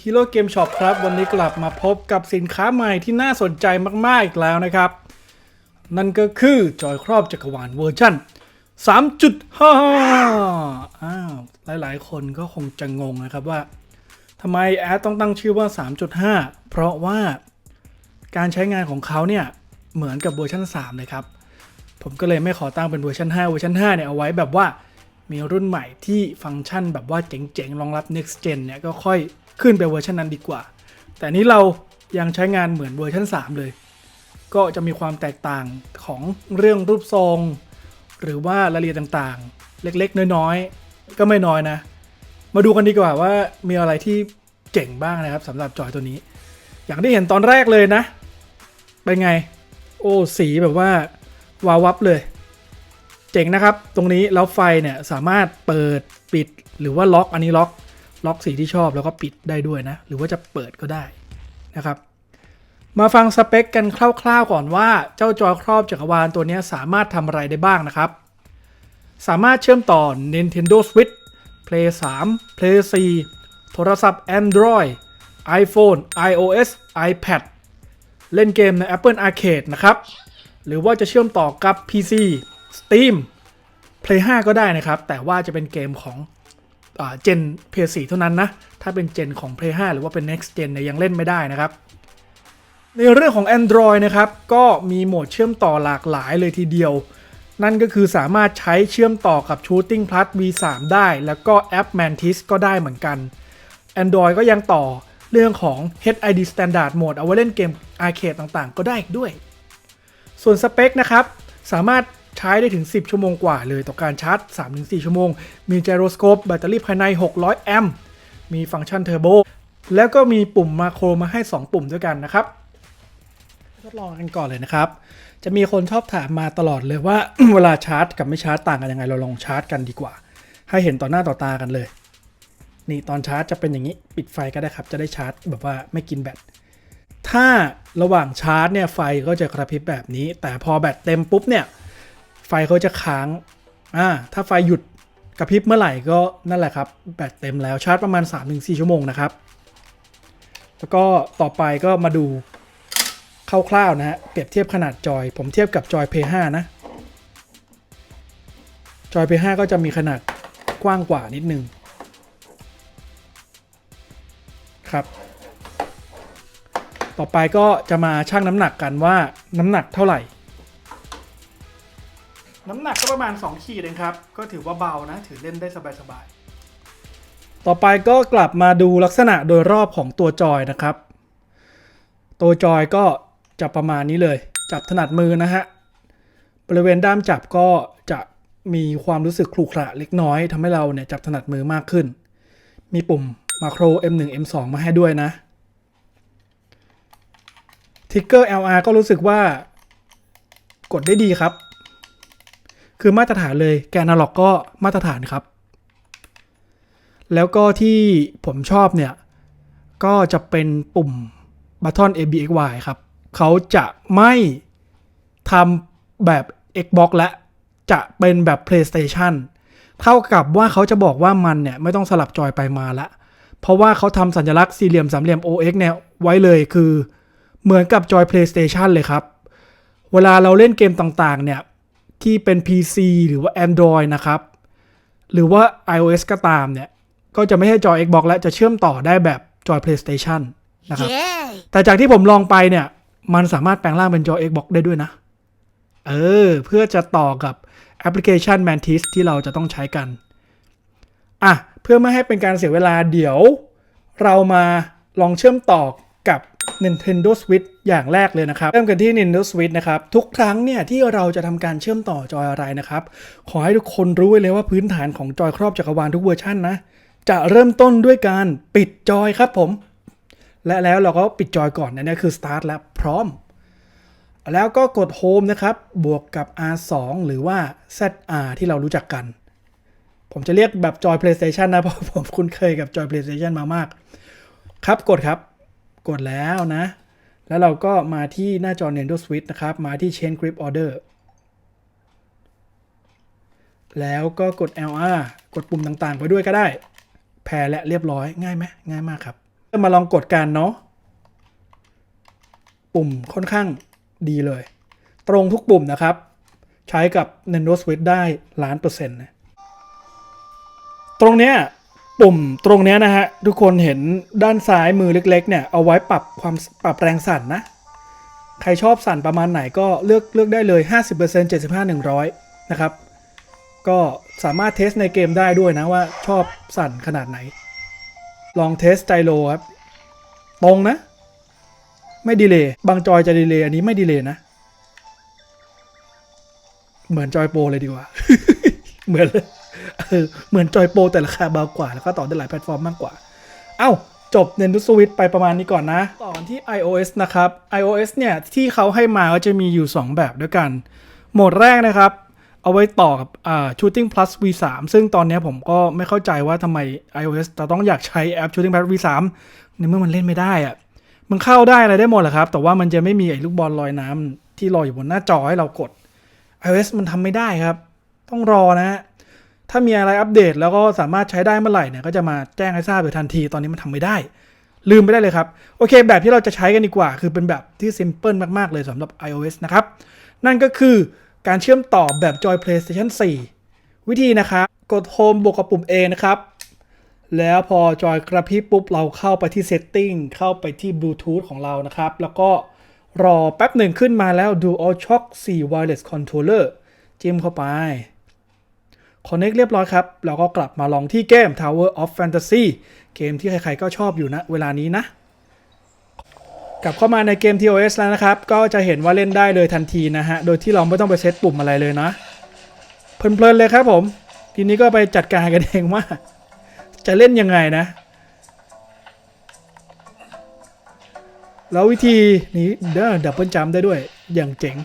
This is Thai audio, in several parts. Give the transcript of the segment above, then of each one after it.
Hero Game Shop ครับ วันนี้กลับมาพบกับสินค้าใหม่ที่น่าสนใจมาก ๆ อีกแล้วนะครับ นั่นก็คือจอยครอบจักรวาลเวอร์ชัน3.5อ้าวหลาย ๆ คนก็คงจะงงนะครับว่าทำไมแอดต้องตั้งชื่อว่า 3.5 เพราะว่าการใช้งานของเขาเนี่ย เหมือนกับเวอร์ชัน3 เลยครับ ผมก็เลยไม่ขอตั้งเป็นเวอร์ชัน5 เวอร์ชัน5เนี่ยเอาไว้แบบว่ามีรุ่นใหม่ที่ฟังก์ชันแบบว่าเจ๋งๆรองรับ next gen เนี่ยก็ค่อย ขึ้นไปเวอร์ชันนั้นดีกว่า แต่นี้เรายังใช้งานเหมือนเวอร์ชัน3 เลย ก็จะมีความแตกต่างของเรื่องรูปทรง หรือว่ารายละเอียดต่างๆ เล็กๆ น้อยๆ ก็ไม่น้อยนะ มาดูกันดีกว่าว่ามีอะไรที่เจ๋งบ้างนะครับสำหรับจอยตัวนี้ อย่างที่เห็นตอนแรกเลยนะ เป็นไง โอ้สีแบบว่าวาววับเลย เจ๋งนะครับ ตรงนี้แล้วไฟเนี่ยสามารถเปิดปิดหรือว่าล็อกอันนี้ล็อก ล็อกสีที่ชอบแล้วก็ปิดได้ด้วยนะ หรือว่าจะเปิดก็ได้นะครับ มาฟังสเปคกันคร่าวๆก่อนว่าเจ้าจอยครอบจักรวาลตัวนี้สามารถทำอะไรได้บ้างนะครับ สามารถเชื่อมต่อ Nintendo Switch Play 3 Play 4 โทรศัพท์ Android iPhone iOS iPad เล่นเกมใน Apple Arcade นะครับ หรือว่าจะเชื่อมต่อกับ PC Steam Play 5 ก็ได้นะครับ แต่ว่าจะเป็นเกมของ เจน PS4 เท่านั้นนะ ถ้าเป็นเจนของ Play 5 หรือว่าเป็น Next Gen เนี่ยยังเล่นไม่ได้นะครับ ในเรื่องของ Android นะครับ ก็มีโหมดเชื่อมต่อหลากหลายเลยทีเดียว นั่นก็คือสามารถใช้เชื่อมต่อกับ Shooting Plus V3 ได้ แล้วก็แอป Mantis ก็ได้เหมือนกัน Android ก็ยังต่อเรื่องของ HID Standard Mode เอาไว้เล่นเกมอาร์เคดต่างๆ ก็ได้อีกด้วย ส่วนสเปคนะครับ สามารถ ใช้ได้ถึง 10 ชั่วโมงกว่าเลยต่อการชาร์จ 3-4 ชั่วโมง มี Gyroscope แบตเตอรี่ภายใน 600 แอมป์มีฟังก์ชันเทอร์โบแล้วก็มีปุ่มมาโครมาให้ 2 ปุ่มด้วยกันนะครับ ทดลองกันก่อนเลยนะครับ จะมีคนชอบถามมาตลอดเลยว่า เวลาชาร์จกับไม่ชาร์จต่างกันยังไงเราลองชาร์จกันดีกว่า ให้เห็นต่อหน้าต่อตากันเลย นี่ตอนชาร์จจะเป็นอย่างนี้ปิดไฟก็ได้ครับ จะได้ชาร์จแบบว่าไม่กินแบตถ้าระหว่างชาร์จเนี่ยไฟก็จะกระพริบแบบนี้ แต่พอแบตเต็มปุ๊บเนี่ย ฟเขาจะค้างอ่าถ้าไฟหยุดกระพริบเมื่อไหร่ก็นั่นแหละครับ แบตเต็มแล้วชาร์จประมาณ 3-4 ชั่วโมงนะครับ แล้วก็ต่อไปก็มาดูคร่าวๆนะฮะเปรียบเทียบขนาดจอย ผมเทียบกับจอย P5 นะจอย P5 ก็จะมีขนาดกว้างกว่านิดนึงครับ ต่อไปก็จะมาชั่งน้ำหนักกันว่าน้ำหนักเท่าไหร่ น้ำหนักก็ประมาณ 2 ขีดเองครับ ก็ถือว่าเบานะ ถือเล่นได้สบายๆ ต่อไปก็กลับมาดูลักษณะโดยรอบของตัวจอยนะครับ ตัวจอยก็จะประมาณนี้เลย จับถนัดมือนะฮะ บริเวณด้ามจับก็จะมีความรู้สึกขรุขระเล็กน้อยทำให้เราเนี่ยจับถนัดมือมากขึ้น มีปุ่มมาโคร M1 M2 มาให้ด้วยนะทิกเกอร์ LR ก็รู้สึกว่ากดได้ดีครับ คือมาตรฐานเลยแกนอล็อกก็มาตรฐานครับ แล้วก็ที่ผมชอบเนี่ย ก็จะเป็นปุ่ม Button ABXY ครับ เขาจะไม่ทำแบบ Xbox และจะเป็นแบบ PlayStation เท่ากับว่าเขาจะบอกว่ามันเนี่ย ไม่ต้องสลับจอยไปมาละ เพราะว่าเขาทำสัญลักษณ์สี่เหลี่ยมสามเหลี่ยม OX เนี่ย ไว้เลยคือเหมือนกับจอย PlayStation เลยครับ เวลาเราเล่นเกมต่างๆ เนี่ย ที่เป็น PC หรือว่า Android นะครับ หรือว่า iOS ก็ตามเนี่ย ก็จะไม่ใช่จอ Xbox และจะเชื่อมต่อได้แบบจอย PlayStation นะครับ Yay! แต่จากที่ผมลองไปเนี่ย มันสามารถแปลงร่างเป็นจอ Xbox ได้ด้วยนะ เออ เพื่อจะต่อกับแอปพลิเคชัน Mantis ที่เราจะต้องใช้กัน อะ เพื่อไม่ให้เป็นการเสียเวลาเดี๋ยว เรามาลองเชื่อมต่อกับ Nintendo Switch อย่างแรกเลยนะครับ เริ่มกันที่ Nintendo Switch นะครับ ทุกครั้งเนี่ยที่เราจะทำการเชื่อมต่อจอยอะไรนะครับ ขอให้ทุกคนรู้ไว้เลยว่าพื้นฐานของจอยครอบจักรวาลทุกเวอร์ชันนะ จะเริ่มต้นด้วยการปิดจอยครับผม และแล้วเราก็ปิดจอยก่อนนะเนี่ยคือ start แล้วพร้อม แล้วก็กด home นะครับ บวกกับ R2 หรือว่า ZR ที่เรารู้จักกัน ผมจะเรียกแบบจอย PlayStation นะเพราะผมคุ้นเคยกับจอย PlayStation มามาก ครับกดครับ กดแล้วนะ แล้วเราก็มาที่หน้าจอ Nintendo Switch นะครับ มาที่ Chain Grip Order แล้วก็กด LR กดปุ่มต่างๆ ไปด้วยก็ได้ แพ้และเรียบร้อยง่ายไหมง่ายมากครับมาลองกดกันเนาะปุ่มค่อนข้างดีเลย ตรงทุกปุ่มนะครับ ใช้กับ Nintendo Switch ได้ล้านเปอร์เซ็นต์นะตรงเนี้ย ปุ่มตรงเนี้ยนะฮะ ทุกคนเห็นด้านซ้ายมือเล็ก ๆ เนี่ย เอาไว้ปรับความปรับแรงสั่นนะ ใครชอบสั่นประมาณไหนก็เลือกเลือกได้เลย 50% 75 100 นะครับ ก็สามารถเทสในเกมได้ด้วยนะว่าชอบสั่นขนาดไหน ลองเทสไจโรครับ ตรงนะ ไม่ดีเลยบางจอยจะดีเลยอันนี้ไม่ดีเลยนะ เหมือนจอยโปรเลยดีกว่า เหมือนเลย เหมือนจอยโปรแต่ราคาเบากว่า แล้วก็ต่อได้หลายแพลตฟอร์มมากกว่า เอ้า จบ Nintendo Switch ไปประมาณนี้ก่อนนะ ต่อนที่ iOS นะครับ iOS เนี่ยที่เขาให้มาก็จะมีอยู่ 2 แบบด้วยกัน โหมดแรกนะครับ เอาไว้ต่อกับอ่า Shooting Plus V3 ซึ่งตอนนี้ผมก็ไม่เข้าใจว่าทำไม iOS จะต้องอยากใช้แอป Shooting Plus V3 ในเมื่อมันเล่นไม่ได้อะมันเข้าได้อะไรได้หมดแหละครับ แต่ว่ามันจะไม่มีไอ้ลูกบอลลอยน้ำที่ลอยอยู่บนหน้าจอให้เรากด iOS มันทำไม่ได้ครับ ต้องรอนะฮะ ถ้ามีอะไรอัปเดตแล้วก็สามารถใช้ได้เมื่อไหร่เนี่ยก็จะมาแจ้งให้ทราบโดยทันที ตอนนี้มันทำไม่ได้ ลืมไปได้เลยครับ โอเค แบบที่เราจะใช้กันดีกว่า คือเป็นแบบที่ simple มาก ๆ เลยสำหรับ iOS นะครับ นั่นก็คือการเชื่อมต่อแบบจอย PlayStation 4 วิธีนะครับ กด Home บวกกับปุ่ม A นะครับ แล้วพอจอยกระพริบปุ๊บเราเข้าไปที่ Setting เข้าไปที่ Bluetooth ของเรานะครับ แล้วก็รอแป๊บหนึ่งขึ้นมาแล้ว DualShock 4 Wireless Controller จิ้มเข้าไป Connect เรียบร้อยครับแล้วก็กลับมาลองที่เกม Tower of Fantasy เกมที่ใครๆก็ชอบอยู่นะเวลานี้นะ กลับเข้ามาในเกม TOS แล้วนะครับ ก็จะเห็นว่าเล่นได้เลยทันทีนะฮะ โดยที่เราไม่ต้องไปเซตปุ่มอะไรเลยนะ เพลินๆเลยครับผม ทีนี้ก็ไปจัดการกันเองว่า จะเล่นยังไงนะ แล้ววิธีนี้เด้อดับเบิลจัมได้ด้วยอย่างเจ๋ง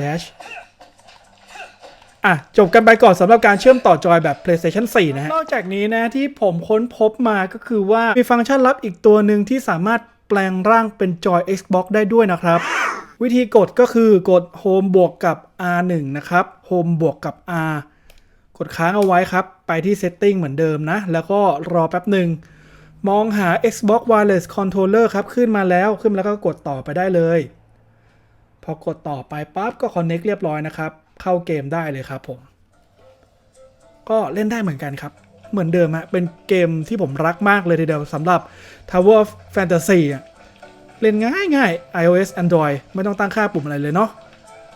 Dash อะ จบกันไปก่อนสำหรับการเชื่อมต่อจอยแบบ PlayStation 4 นะฮะนอกจากนี้นะที่ผมค้นพบมาก็คือว่ามีฟังก์ชันลับอีกตัวหนึ่งที่สามารถแปลงร่างเป็นจอย Xbox ได้ด้วยนะครับ วิธีกดก็คือกด Home บวกกับ R1 นะครับ Home บวกกับ R กดค้างเอาไว้ครับ ไปที่ Setting เหมือนเดิมนะ แล้วก็รอแป๊บหนึ่งมองหา Xbox Wireless Controller ครับ ขึ้นมาแล้วขึ้นมาแล้วก็กดต่อไปได้เลย พอกดต่อไปปั๊บก็ Connect เรียบร้อยนะครับ เข้าเกมได้เลยครับผม ก็เล่นได้เหมือนกันครับ เหมือนเดิมฮะเป็นเกมที่ผมรักมากเลยทีเดียวสำหรับ Tower of Fantasy อะเล่นง่ายง่าย iOS Android ไม่ต้องตั้งค่าปุ่มอะไรเลยเนาะ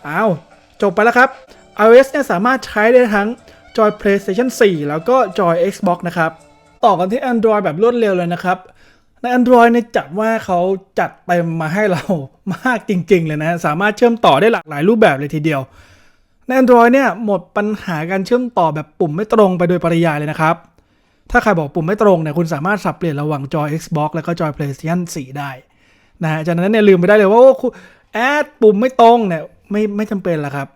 อ้าวจบไปแล้วครับ iOS เนี่ยสามารถใช้ได้ทั้งจอย PlayStation 4 แล้วก็จอย Xbox นะครับ ต่อกันที่ Android แบบรวดเร็วเลยนะครับ ใน Android เนี่ยจัดว่าเขาจัดเต็มมาให้เรามากจริง ๆ เลยนะ สามารถเชื่อมต่อได้หลากหลายรูปแบบเลยทีเดียว ใน Android เนี่ยหมดปัญหาการเชื่อมต่อแบบปุ่มไม่ตรงไปโดยปริยายเลยนะครับ ถ้าใครบอกปุ่มไม่ตรงเนี่ยคุณสามารถสับเปลี่ยนระหว่างจอย Xbox แล้วก็จอย PlayStation 4 ได้นะฮะจากนั้นเนี่ยลืมไปได้เลยว่าคุณแอดปุ่มไม่ตรงเนี่ยไม่ไม่จำเป็นละครับ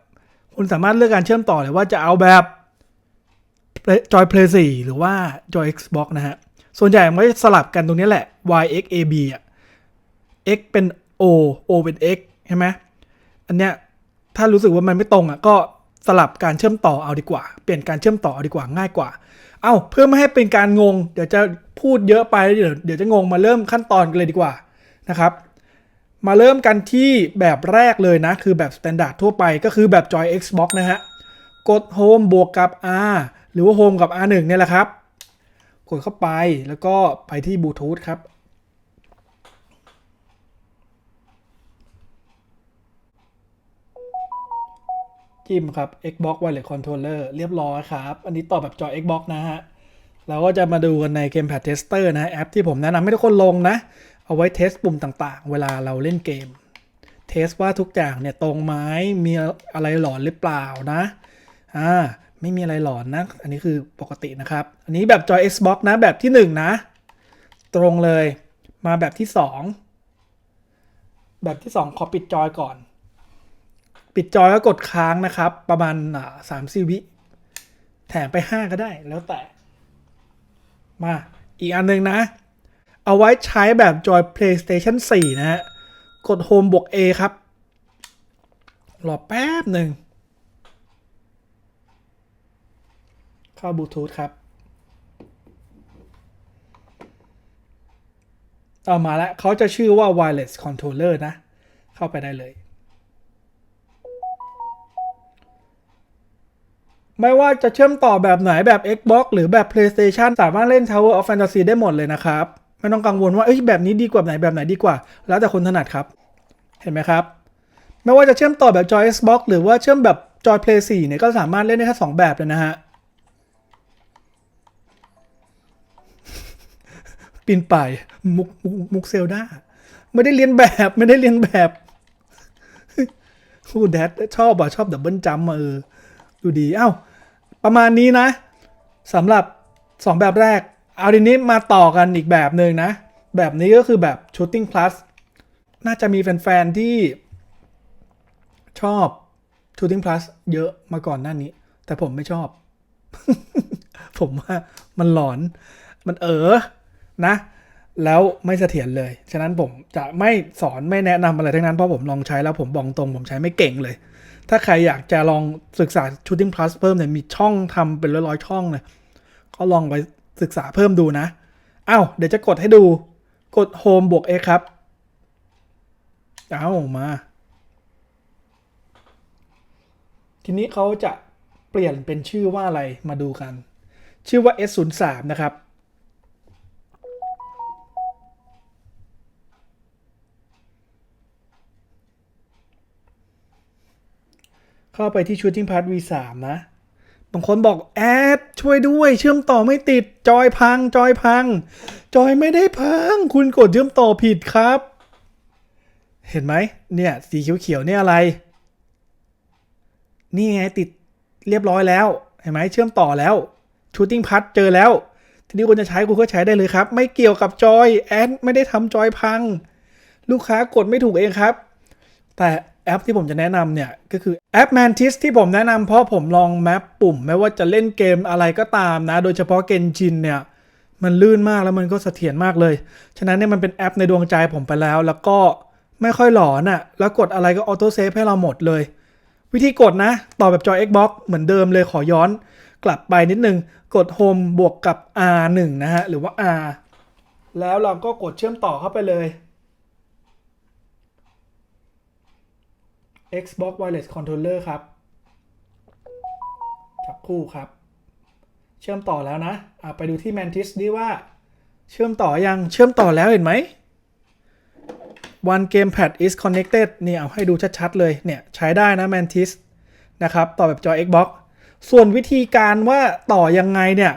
คุณสามารถเลือกการเชื่อมต่อเลยว่าจะเอาแบบจอย Play 4 หรือว่าจอย Xbox นะฮะ ส่วนใหญ่มันก็จะสลับกันตรงนี้แหละ Y X A B อะ X เป็น O O เป็น X ใช่ไหมอันเนี้ย ถ้ารู้สึกว่ามันไม่ตรงอะก็สลับการเชื่อมต่อเอาดีกว่า เปลี่ยนการเชื่อมต่อเอาดีกว่าง่ายกว่า เอาเพื่อไม่ให้เป็นการงง เดี๋ยวจะพูดเยอะไปเดี๋ยวเดี๋ยวจะงงมาเริ่มขั้นตอนกันเลยดีกว่านะครับ มาเริ่มกันที่แบบแรกเลยนะ คือแบบ Standard ทั่วไปก็คือแบบจอย Xbox นะฮะ กด Home บวกกับ R หรือว่า Home กับ R1 เนี่ยแหละครับ กดเข้าไปแล้วก็ไปที่บลูทูธครับ จิ้มครับ Xbox Wireless Controller เรียบร้อยครับ อันนี้ต่อแบบจอ Xbox นะฮะ เราก็จะมาดูกันใน Gamepad Tester นะ แอปที่ผมแนะนำให้ทุกคนลงนะ เอาไว้เทสปุ่มต่างๆ เวลาเราเล่นเกม เทสว่าทุกอย่างเนี่ยตรงไหมมีอะไรหลอนหรือเปล่านะ อ่า ไม่มีอะไรหลอนนะ อันนี้คือปกตินะครับ อันนี้แบบจอย Xbox นะ แบบที่ 1 นะ ตรงเลย มาแบบที่ 2 แบบที่ 2 ขอปิดจอยก่อน ปิดจอยก็กดค้างนะครับ ประมาณสามสี่วิแถมไป5ก็ได้แล้วแต่ มาอีกอันหนึงนะ เอาไว้ใช้แบบจอย PlayStation 4 นะฮะ กด Home บวก A ครับ รอแป๊บหนึ่งเข้าบลูทูธครับเอามาแล้วเขาจะชื่อว่า wireless controller นะ เข้าไปได้เลย ไม่ว่าจะเชื่อมต่อแบบไหนแบบ Xbox หรือแบบ PlayStation สามารถเล่น Tower of Fantasy ได้หมดเลยนะครับ ไม่ต้องกังวลว่าเอ้ยแบบนี้ดีกว่าไหนแบบไหนดีกว่า แล้วแต่คนถนัดครับ เห็นไหมครับ ไม่ว่าจะเชื่อมต่อแบบจอย Xbox หรือว่าเชื่อมแบบจอย Play 4เนี่ยก็สามารถเล่นได้แค่สองแบบเลยนะฮะปีนป่ายมุกมุกมุกเซลดาไม่ได้เรียนแบบไม่ได้เรียนแบบคูแดดชอบอะ ชอบดับเบิลจัมมาเออ ดูดี เอ้า ประมาณนี้นะสำหรับ 2 แบบแรก เอาทีนี้มาต่อกันอีกแบบหนึ่งนะ แบบนี้ก็คือแบบ Shooting Plus น่าจะมีแฟนๆ ที่ชอบ Shooting Plus เยอะมาก่อนหน้านี้ แต่ผมไม่ชอบ ผมว่ามันหลอน มันเออนะ แล้วไม่เสถียรเลย ฉะนั้นผมจะไม่สอนไม่แนะนำอะไรทั้งนั้น เพราะผมลองใช้แล้วผมบอกตรงผมใช้ไม่เก่งเลย ถ้าใครอยากจะลองศึกษา Shooting Plus เพิ่มเนี่ยมีช่องทำเป็นร้อยๆช่องเลยก็ลองไปศึกษาเพิ่มดูนะอ้าวเดี๋ยวจะกดให้ดูกด Home บวก X ครับ เอามา ทีนี้เขาจะเปลี่ยนเป็นชื่อว่าอะไรมาดูกัน ชื่อว่า S03 นะครับ เข้าไปที่ Shooting Pass V3 นะ บางคนบอกแอดช่วยด้วย เชื่อมต่อไม่ติด จอยพัง จอยพัง จอยไม่ได้พัง คุณกดเชื่อมต่อผิดครับ เห็นไหมเนี่ย สีเขียวๆเนี่ยอะไร นี่ไงติดเรียบร้อยแล้ว เห็นไหมเชื่อมต่อแล้ว Shooting Pass เจอแล้ว ทีนี้คุณจะใช้คุณก็ใช้ได้เลยครับ ไม่เกี่ยวกับจอยแอดไม่ได้ทำจอยพัง ลูกค้ากดไม่ถูกเองครับ แต่แอปที่ผมจะแนะนำเนี่ยก็คือ แอป Mantis ที่ผมแนะนำเพราะผมลองแมปปุ่มไม่ว่าจะเล่นเกมอะไรก็ตามนะ โดยเฉพาะเกนจินเนี่ย มันลื่นมากแล้วมันก็เสถียรมากเลย ฉะนั้นเนี่ยมันเป็นแอปในดวงใจผมไปแล้ว แล้วก็ไม่ค่อยหลอนอะ่ะ แล้วกดอะไรก็ออโต้เซฟให้เราหมดเลย วิธีกดนะ ต่อแบบจอ Xbox เหมือนเดิมเลยขอย้อน กลับไปนิดนึง กด Home บวกกับ R1 นะฮะ หรือว่า R แล้วเราก็กดเชื่อมต่อเข้าไปเลย Xbox Wireless Controller ครับ จับคู่ครับ เชื่อมต่อแล้วนะอะไปดูที่ Mantis ดีว่า เชื่อมต่อยัง เชื่อมต่อแล้วเห็นไหม One Gamepad is connected นี่เอาให้ดูชัดๆเลย เนี่ยใช้ได้นะ Mantis นะครับ ต่อแบบจอ Xbox ส่วนวิธีการว่าต่อยังไงเนี่ย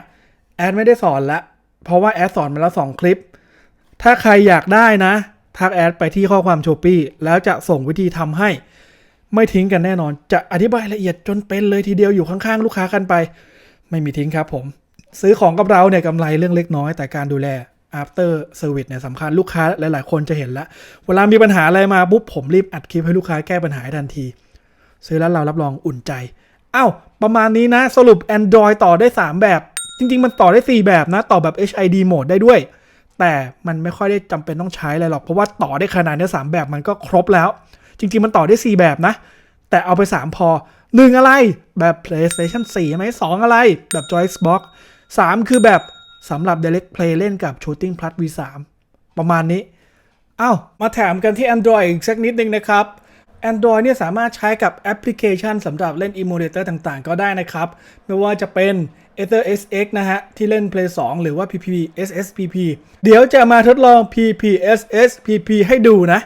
แอดไม่ได้สอนละ เพราะว่าแอดสอนมาแล้ว 2 คลิป ถ้าใครอยากได้นะ ทักแอดไปที่ข้อความโชปี้แล้วจะส่งวิธีทำให้ ไม่ทิ้งกันแน่นอน จะอธิบายละเอียดจนเป็นเลยทีเดียวอยู่ข้างๆ ลูกค้ากันไป ไม่มีทิ้งครับผม ซื้อของกับเราเนี่ยกำไรเรื่องเล็กน้อยแต่การดูแล after service เนี่ยสำคัญลูกค้าหลายๆ คนจะเห็นล้วเวลามีปัญหาอะไรมาปุ๊บผมรีบอัดคลิปให้ลูกค้าแก้ปัญหาทันที ซื้อแล้วเรารับรองอุ่นใจอ้าวประมาณนี้นะสรุป Android ต่อได้ 3 แบบ จริง ๆ มันต่อได้ 4 แบบนะ ต่อแบบ HID mode ได้ด้วย แต่มันไม่ค่อยได้จำเป็นต้องใช้อะไรหรอก เพราะว่าต่อได้ขนาดนี้3แบบมันก็ครบแล้ว จริง ๆ มันต่อได้ 4 แบบนะ แต่เอาไป 3 พอ 1 อะไรแบบ PlayStation 4 ใช่ไหม2อะไร แบบ Joy Xbox 3 คือแบบสำหรับ Direct Play เล่นกับ Shooting Plus V3 ประมาณนี้อ้าวมาแถมกันที่ Android อีกสักนิดนึงนะครับ Android เนี่ยสามารถใช้กับแอปพลิเคชันสำหรับเล่น Emulator ต่างๆ ก็ได้นะครับ ไม่ว่าจะเป็น Ether SX นะฮะ ที่เล่น Play 2 หรือว่า PP SSPP เดี๋ยวจะมาทดลอง PP SSPP ให้ดูนะ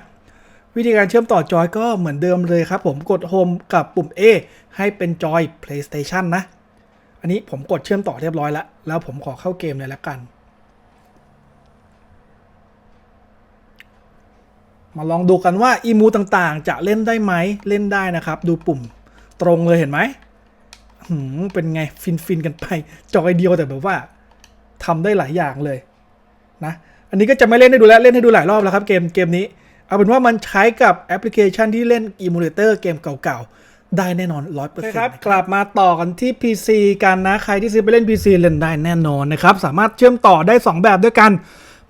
วิธีการเชื่อมต่อจอยก็เหมือนเดิมเลยครับผมกด Home กับปุ่ม A ให้เป็นจอย PlayStation นะ อันนี้ผมกดเชื่อมต่อเรียบร้อยแล้ว แล้วผมขอเข้าเกมเลยแล้วกัน มาลองดูกันว่าอีมูต่างๆ จะเล่นได้ไหมเล่นได้นะครับ ดูปุ่มตรงเลยเห็นไหมหืมเป็นไงฟินฟินๆกันไป จอยเดียวแต่แบบว่าทำได้หลายอย่างเลยนะ อันนี้ก็จะไม่เล่นให้ดูแล้วเล่นให้ดูหลายรอบแล้วครับเกมเกมนี้ เอาเป็นว่ามันใช้กับแอปพลิเคชันที่เล่นอิมูเลเตอร์เกมเก่าๆ ได้แน่นอน100%ครับ กลับมาต่อกันที่ PC กันนะ ใครที่ซื้อไปเล่น PC เล่นได้แน่นอนนะครับ สามารถเชื่อมต่อได้ 2 แบบด้วยกัน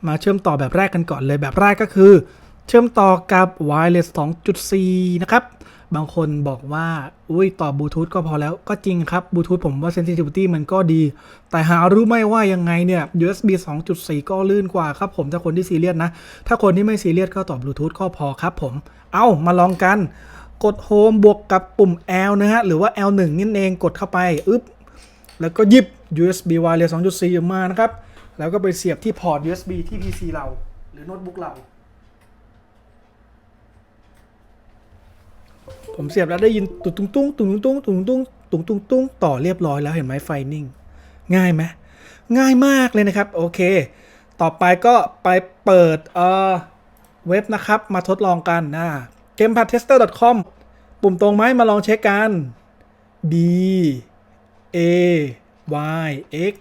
มาเชื่อมต่อแบบแรกกันก่อนเลยแบบแรกก็คือ เชื่อมต่อกับ Wireless 2.4 นะครับ บางคนบอกว่า อุ้ยต่อบลูทูธก็พอแล้ว ก็จริงครับบลูทูธผมว่า sensitivity มันก็ดี แต่หารู้ไหมว่ายังไงเนี่ย USB 2.4 ก็ลื่นกว่าครับผม ถ้าคนที่ซีเรียสนะ ถ้าคนที่ไม่ซีเรียสก็ต่อบลูทูธก็พอครับผม เอามาลองกัน กด Home บวกกับปุ่ม L นะฮะ หรือว่า L1 นั่นเองกดเข้าไปอึ๊บแล้วก็หยิบ USB Wireless 2.4 มานะครับ แล้วก็ไปเสียบที่พอร์ต USB ที่ PC เรา หรือโน้ตบุ๊กเรา ผมเสียบแล้วได้ยินตุ้งตุ้งตุ้งตุ้งตุ้งตุ้งตุ้งตุ้งตุ้งตุ้งต่อเรียบร้อยแล้วเห็นไหมไฟนิ่ง ง่ายไหมง่ายมากเลยนะครับ โอเค ต่อไปก็ไปเปิดเอ่อเว็บนะครับ มาทดลองกันนะ gamepadtester.com ปุ่มตรงไหมมาลองเช็คกัน B A Y X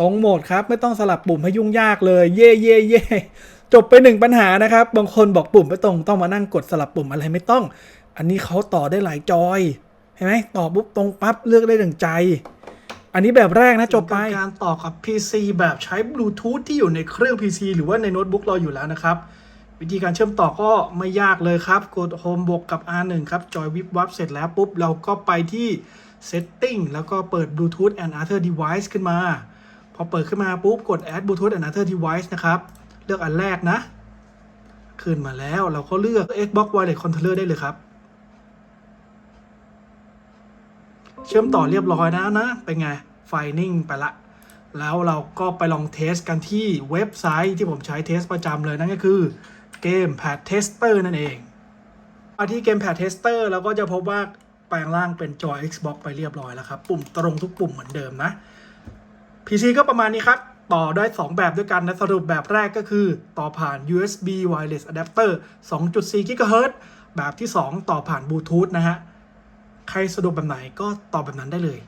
ตรงหมดครับ ไม่ต้องสลับปุ่มให้ยุ่งยากเลย เย่เย่เย่จบไปหนึ่งปัญหานะครับ บางคนบอกปุ่มไม่ตรงต้องมานั่งกดสลับปุ่มอะไรไม่ต้อง อันนี้เขาต่อได้หลายจอยเห็นไหมต่อปุ๊บตรงปั๊บเลือกได้ถึงใจ อันนี้แบบแรกนะจบไปการต่อกับ PC แบบใช้บลูทูธที่อยู่ในเครื่อง PC หรือว่าในโน้ตบุ๊กเราอยู่แล้วนะครับ วิธีการเชื่อมต่อก็ไม่ยากเลยครับ กด Home บวกกับ R1 ครับจอยวิบวับเสร็จแล้วปุ๊บ เราก็ไปที่ Setting แล้วก็เปิด Bluetooth and other device ขึ้นมา พอเปิดขึ้นมาปุ๊บ กด Add Bluetooth and other device นะครับ เลือกอันแรกนะ ขึ้นมาแล้วเราก็เลือก Xbox Wireless Controller ได้เลยครับ เชื่อมต่อเรียบร้อยแล้วนะ เป็นไง ไฟนิ่งไปละ แล้วเราก็ไปลองเทสกันที่เว็บไซต์ที่ผมใช้เทสประจำเลยนั่นก็คือ Gamepad Tester นั่นเองมาที่ Gamepad Tester เราก็จะพบว่าแปลงร่างเป็นจอ Xbox ไปเรียบร้อยแล้วครับ ปุ่มตรงทุกปุ่มเหมือนเดิมนะ PC ก็ประมาณนี้ครับ ต่อได้ 2 แบบด้วยกันนะ สรุปแบบแรกก็คือ ต่อผ่าน USB Wireless Adapter 2.4 GHz แบบที่ 2 ต่อผ่านบลูทูธนะฮะ ใครสะดวกแบบไหนก็ต่อแบบนั้นได้เลย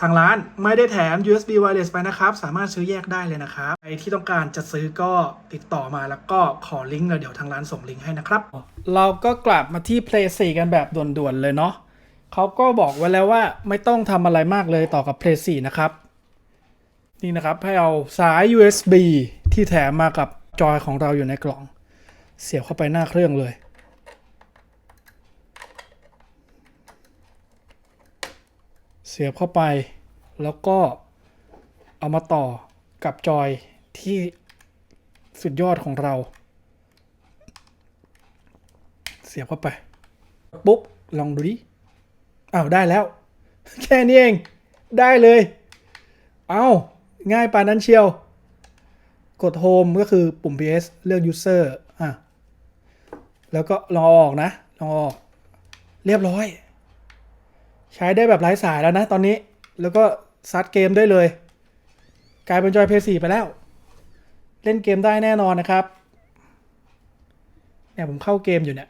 ทางร้านไม่ได้แถม USB wireless ไปนะครับ สามารถซื้อแยกได้เลยนะครับใครที่ต้องการจะซื้อก็ติดต่อมาแล้วก็ขอลิงก์เลยเดี๋ยวทางร้านส่งลิงก์ให้นะครับ เราก็กลับมาที่ Play 4 กันแบบด่วนๆเลยเนาะเขาก็บอกไว้แล้วว่าไม่ต้องทำอะไรมากเลยต่อกับ Play 4 นะครับ นี่นะครับให้เอาสาย USB ที่แถมมากับจอยของเราอยู่ในกล่อง เสียบเข้าไปหน้าเครื่องเลย เสียบเข้าไปแล้วก็เอามาต่อกับจอยที่สุดยอดของเรา เสียบเข้าไป ปุ๊บ ลองดูดิอ้าวได้แล้ว แค่นี้เองได้เลย เอาง่ายปานนั้นเชียว กด Home ก็คือปุ่ม PS เลือก User อะ แล้วก็ลองเอาออกนะ ลองเอาออก เรียบร้อย ใช้ได้แบบไร้สายแล้วนะตอนนี้ แล้วก็ซัดเกมได้เลย กลายเป็นจอยเพย์สี่ไปแล้ว เล่นเกมได้แน่นอนนะครับ เนี่ยผมเข้าเกมอยู่เนี่ย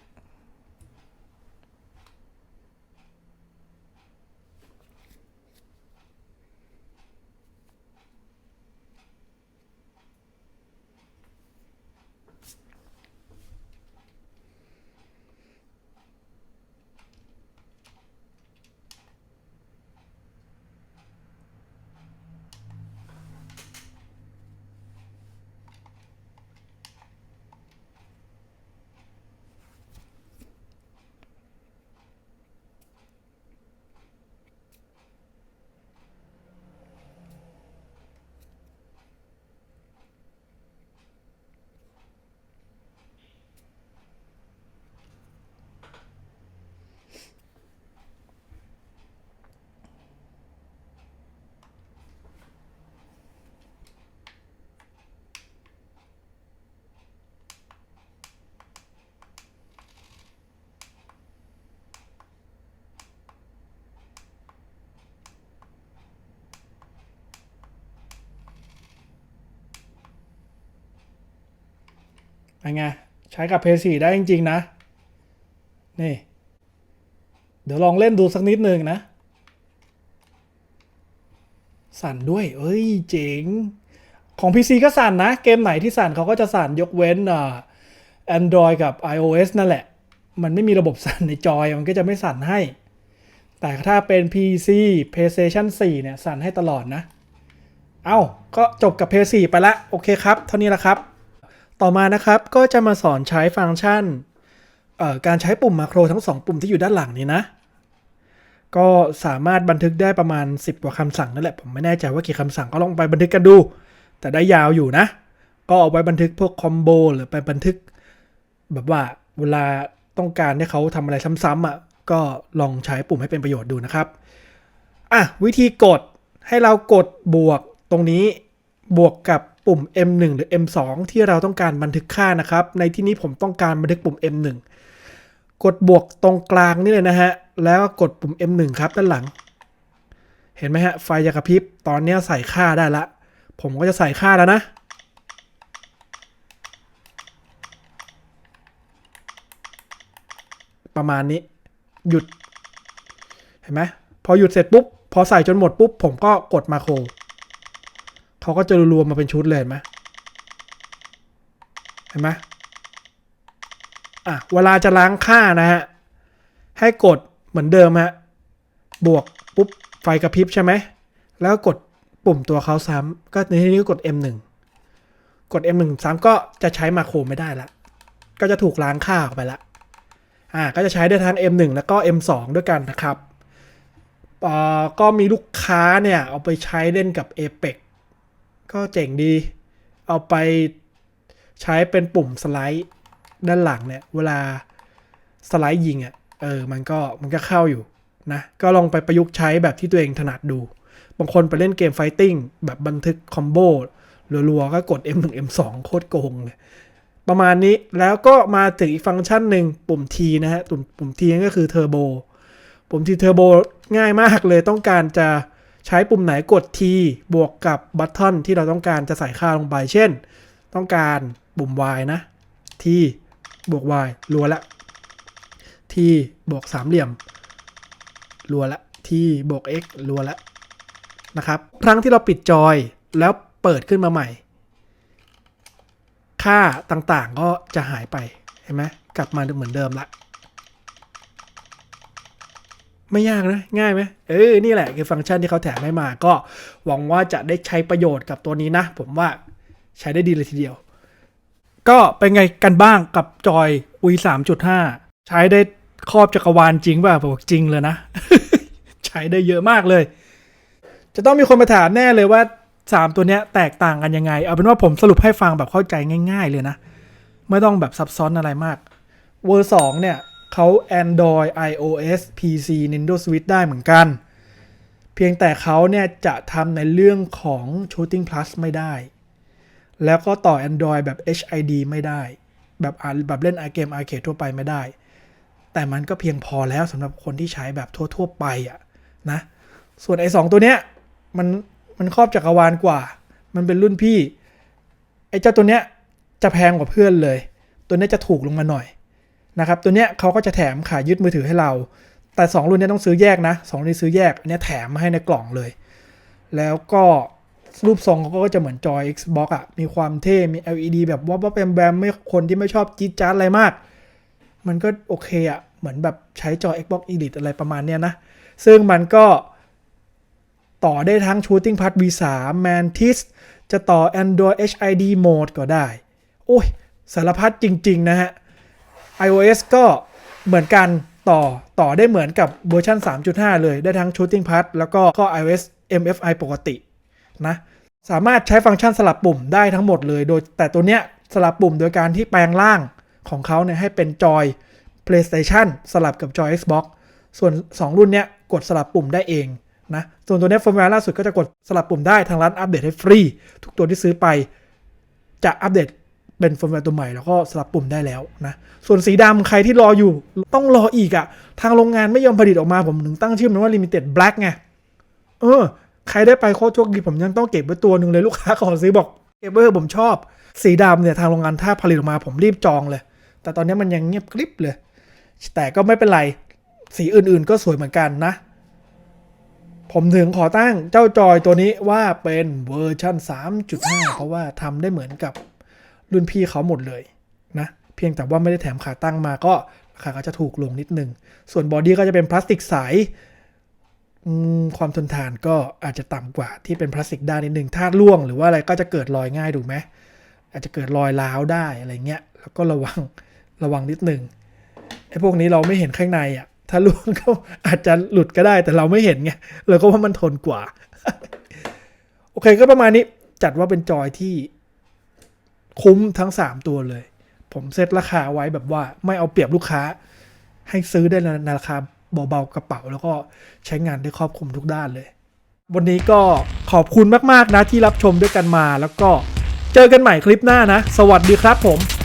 เป็นไง ใช้กับเพย์สี่ได้จริง ๆ นะ นี่ เดี๋ยวลองเล่นดูสักนิดหนึ่งนะ สั่นด้วย เอ้ย เจ๋ง ของ PC ก็สั่นนะ เกมไหนที่สั่นเขาก็จะสั่นยกเว้นอ่า Android กับ iOS นั่นแหละ มันไม่มีระบบสั่นในจอยมันก็จะไม่สั่นให้ แต่ถ้าเป็น PC PlayStation 4 เนี่ย สั่นให้ตลอดนะ เอ้า ก็จบกับ PS4 ไปละ โอเคครับ เท่านี้ละครับ ต่อมานะครับก็จะมาสอนใช้ฟังก์ชันการใช้ปุ่มมาโครทั้ง 2 ปุ่มที่อยู่ด้านหลังนี้นะ ก็สามารถบันทึกได้ประมาณ 10 กว่าคำสั่งนั่นแหละ ผมไม่แน่ใจว่ากี่คำสั่งก็ลองไปบันทึกกันดู แต่ได้ยาวอยู่นะ ก็เอาไว้บันทึกพวกคอมโบหรือไปบันทึก แบบว่าเวลาต้องการให้เขาทำอะไรซ้ำๆอะก็ลองใช้ปุ่มให้เป็นประโยชน์ดูนะครับอะวิธีกดให้เรากดบวกตรงนี้บวกกับปุ่ม M1 หรือ M2 ที่เราต้องการบันทึกค่านะครับ ในที่นี้ผมต้องการบันทึกปุ่ม M1 กดบวกตรงกลางนี่เลยนะฮะ แล้วก็กดปุ่ม M1 ครับด้านหลัง เห็นไหมฮะ ไฟจะกระพริบ ตอนนี้ใส่ค่าได้ละ ผมก็จะใส่ค่าแล้วนะประมาณนี้ หยุด เห็นไหมพอหยุดเสร็จปุ๊บ พอใส่จนหมดปุ๊บ ผมก็กดมาโคร เขาก็จะรวมมาเป็นชุดเลยเห็นไหมเห็นไหมอะเวลาจะล้างค่านะฮะ ให้กดเหมือนเดิมฮะ บวกปุ๊บไฟกระพริบใช่ไหม แล้วกดปุ่มตัวเขาซ้ำก็ในที่นี้ก็กด M1 กด M1 ซ้ำก็จะใช้มาโครไม่ได้ละ ก็จะถูกล้างค่าออกไปละ อ่า ก็จะใช้ได้ทั้ง M1 แล้วก็ M2 ด้วยกันนะครับอ่าก็มีลูกค้าเนี่ย เอาไปใช้เล่นกับ Apex ก็เจ๋งดี เอาไปใช้เป็นปุ่มสไลด์ด้านหลังเนี่ย เวลาสไลด์ยิงอะ่ะ เออ มันก็มันก็เข้าอยู่นะ ก็ลองไปประยุกต์ใช้แบบที่ตัวเองถนัดดู บางคนไปเล่นเกมไฟติ้งแบบบันทึกคอมโบรัวๆ ก็กด M1 M2 โคตรโกงเลย ประมาณนี้ แล้วก็มาถึงอีกฟังก์ชันหนึ่งปุ่ม T นะฮะ ปุ่มปุ่ม T ก็คือเทอร์โบ ปุ่ม T เทอร์โบง่ายมากเลย ต้องการจะ ใช้ปุ่มไหนกด T บวกกับบัตทอนที่เราต้องการจะใส่ค่าลงไป เช่น ต้องการปุ่ม Y นะ T บวก Y รัวละ T บวกสามเหลี่ยมรัวละ T บวก X รัวละนะครับ ครั้งที่เราปิดจอยแล้วเปิดขึ้นมาใหม่ ค่าต่างๆก็จะหายไป เห็นไหมกลับมาเหมือนเดิมละ ไม่ยากนะ ง่ายไหมเออ นี่แหละคือฟังก์ชันที่เขาแถมให้มา ก็หวังว่าจะได้ใช้ประโยชน์กับตัวนี้นะ ผมว่าใช้ได้ดีเลยทีเดียว ก็เป็นไงกันบ้างกับจอย UI 3.5 ใช้ได้ครอบจักรวาลจริงป่ะบอกจริงเลยนะ ใช้ได้เยอะมากเลย จะต้องมีคนมาถามแน่เลยว่า 3 ตัวเนี้ยแตกต่างกันยังไง เอาเป็นว่าผมสรุปให้ฟังแบบเข้าใจง่าย ๆ เลยนะ ไม่ต้องแบบซับซ้อนอะไรมาก เวอร์2เนี่ย เขา Android iOS PC Nintendo Switch ได้เหมือนกัน เพียงแต่เขาเนี่ยจะทำในเรื่องของ Shooting Plus ไม่ได้ แล้วก็ต่อ Android แบบ HID ไม่ได้ แบบแบบเล่นเกมอาร์เคดทั่วไปไม่ได้ แต่มันก็เพียงพอแล้วสำหรับคนที่ใช้แบบทั่ว ๆ ไปอะนะส่วนไอ้สองตัวเนี้ยมันมันครอบจักรวาลกว่า มันเป็นรุ่นพี่ ไอ้เจ้าตัวเนี้ยจะแพงกว่าเพื่อนเลย ตัวเนี้ยจะถูกลงมาหน่อย นะครับตัวเนี้ยเขาก็จะแถมขายึดมือถือให้เรา แต่ 2 รุ่นนี้ต้องซื้อแยกนะสองรุ่นนี้ซื้อแยกอันเนี้ยแถมมาให้ในกล่องเลย แล้วก็รูปทรงเขาก็จะเหมือนจอย Xbox อะมีความเท่ มี LED แบบว่าว่าแบมแบมไม่คนที่ไม่ชอบจี๊ดจ๊าดอะไรมาก มันก็โอเคอะเหมือนแบบใช้จอ Xbox Elite อะไรประมาณเนี้ยนะ ซึ่งมันก็ต่อได้ทั้ง Shooting Pad V3 Mantis จะต่อ Android HID Mode ก็ได้ โอ้ย สารพัดจริง ๆ นะฮะ iOS ก็เหมือนกันต่อต่อได้เหมือนกับเวอร์ชัน3.5 เลยได้ทั้ง Shooting Pad แล้วก็ก็ iOS MFI ปกตินะสามารถใช้ฟังก์ชันสลับปุ่มได้ทั้งหมดเลยโดย แต่ตัวเนี้ยสลับปุ่มโดยการที่แปลงร่างของเขาเนี่ยให้เป็นจอย PlayStation สลับกับจอย Xbox ส่วน 2 รุ่นเนี้ยกดสลับปุ่มได้เองนะส่วนตัวเนี้ยเฟิร์มแวร์ล่าสุดก็จะกดสลับปุ่มได้ทางร้านอัปเดตให้ฟรี ทุกตัวที่ซื้อไปจะอัปเดต เป็นเฟิร์มแวร์ตัวใหม่แล้วก็สลับปุ่มได้แล้วนะส่วนสีดำใครที่รออยู่ต้องรออีกอะ่ะ ทางโรงงานไม่ยอมผลิตออกมาผมถึงตั้งชื่อมันว่า Limited Black ไงเออ ใครได้ไปโคตรโชคดีผมยังต้องเก็บไว้ตัวหนึ่งเลยลูกค้าขอซื้อบอกเก็บไว้ผมชอบ สีดำเนี่ยทางโรงงานถ้าผลิตออกมาผมรีบจองเลย แต่ตอนนี้มันยังเงียบกริบเลย แต่ก็ไม่เป็นไร สีอื่นๆก็สวยเหมือนกันนะผมถึงขอตั้งเจ้าจอยตัวนี้ว่าเป็นเวอร์ชัน3.5 เพราะว่าทำได้เหมือนกับ รุ่นพี่เขาหมดเลยนะ เพียงแต่ว่าไม่ได้แถมขาตั้งมาก็ราคาก็จะถูกลงนิดนึง ส่วนบอดี้ก็จะเป็นพลาสติกใสความทนทานก็อาจจะต่ำกว่าที่เป็นพลาสติกด้านนิดนึงถ้าร่วงหรือว่าอะไรก็จะเกิดรอยง่ายถูกไหมอาจจะเกิดรอยร้าวได้อะไรเงี้ย แล้วก็ระวังระวังนิดนึงไอ้พวกนี้เราไม่เห็นข้างในอะ ถ้าล่วงก็อาจจะหลุดก็ได้แต่เราไม่เห็นไงเราก็ว่ามันทนกว่า โอเคก็ประมาณนี้จัดว่าเป็นจอยที่ คุ้มทั้ง 3 ตัวเลย ผมเซตราคาไว้แบบว่าไม่เอาเปรียบลูกค้า ให้ซื้อได้ในราคาเบาๆกระเป๋า แล้วก็ใช้งานได้ครอบคลุมทุกด้านเลย วันนี้ก็ขอบคุณมากๆนะที่รับชมด้วยกันมา แล้วก็เจอกันใหม่คลิปหน้านะ สวัสดีครับผม